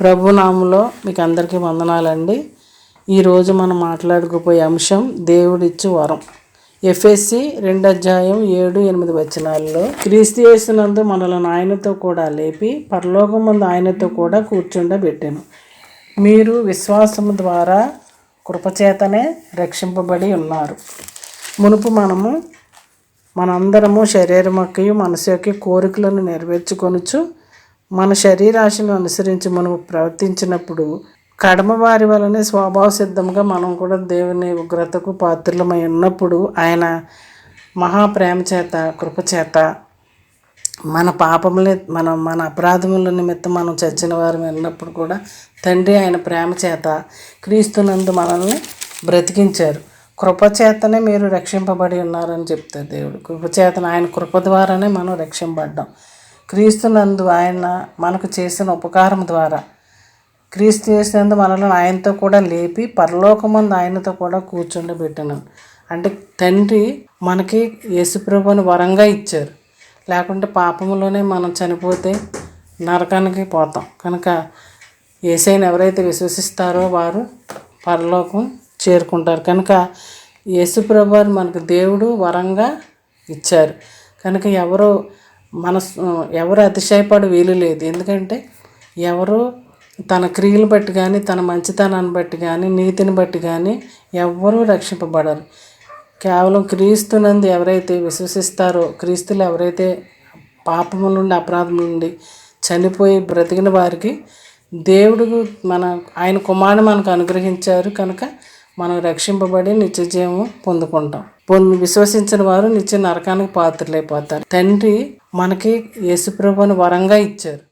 ప్రభునామంలో మీకు అందరికీ వందనాలండి. ఈరోజు మనం మాట్లాడుకుపోయే అంశం దేవుడిచ్చు వరం. ఎఫ్ఎస్సి రెండు అధ్యాయం ఏడు ఎనిమిది వచనాల్లో క్రీస్తు యేసునందు మనలను ఆయనతో కూడా లేపి పరలోకం ముందు ఆయనతో కూడా కూర్చుండబెట్టాను. మీరు విశ్వాసము ద్వారా కృపచేతనే రక్షింపబడి ఉన్నారు. మునుపు మనము మనందరము శరీరమొక్కయు మనసు యొక్క కోరికలను నెరవేర్చుకొనుచు మన శరీరాశను అనుసరించి మనం ప్రవర్తించినప్పుడు కడమ వారి వలనే స్వభావ సిద్ధంగా మనం కూడా దేవుని ఉగ్రతకు పాత్రలమై ఉన్నప్పుడు ఆయన మహాప్రేమ చేత కృపచేత మన పాపములే మన మన అపరాధముల నిమిత్తం మనం చచ్చిన వారు వెళ్ళినప్పుడు కూడా తండ్రి ఆయన ప్రేమ చేత క్రీస్తునందు మనల్ని బ్రతికించారు. కృపచేతనే మీరు రక్షింపబడి ఉన్నారని చెప్తారు దేవుడు. కృపచేతన ఆయన కృప ద్వారానే మనం రక్షింపడ్డాం క్రీస్తునందు ఆయన మనకు చేసిన ఉపకారం ద్వారా. క్రీస్తు చేసినందు మనల్ని ఆయనతో కూడా లేపి పరలోకమందు ఆయనతో కూడా కూర్చుండబెట్టాను. అంటే తండ్రి మనకి యేసుప్రభుని వరంగా ఇచ్చారు. లేకుంటే పాపంలోనే మనం చనిపోతే నరకానికి పోతాం. కనుక ఏసైని ఎవరైతే విశ్వసిస్తారో వారు పరలోకం చేరుకుంటారు. కనుక యేసుప్రభు మనకు దేవుడు వరంగా ఇచ్చారు. కనుక ఎవరు మనసు ఎవరు అతిశయపడి వీలు లేదు. ఎందుకంటే ఎవరు తన క్రియలు బట్టి కానీ తన మంచితనాన్ని బట్టి కానీ నీతిని బట్టి కానీ ఎవ్వరూ రక్షింపబడరు. కేవలం క్రీస్తునందు ఎవరైతే విశ్వసిస్తారో క్రీస్తులు ఎవరైతే పాపము నుండి అపరాధం నుండి చనిపోయి బ్రతికిన వారికి దేవుడు మన ఆయన కుమారుని మనకు అనుగ్రహించారు కనుక మనం రక్షింపబడి నిత్య జీవం పొందుకుంటాం. పొంది విశ్వసించిన వారు నిత్య నరకానికి పాత్రలైపోతారు. తండ్రి మనకి యేసుప్రభుని వరంగా ఇచ్చారు.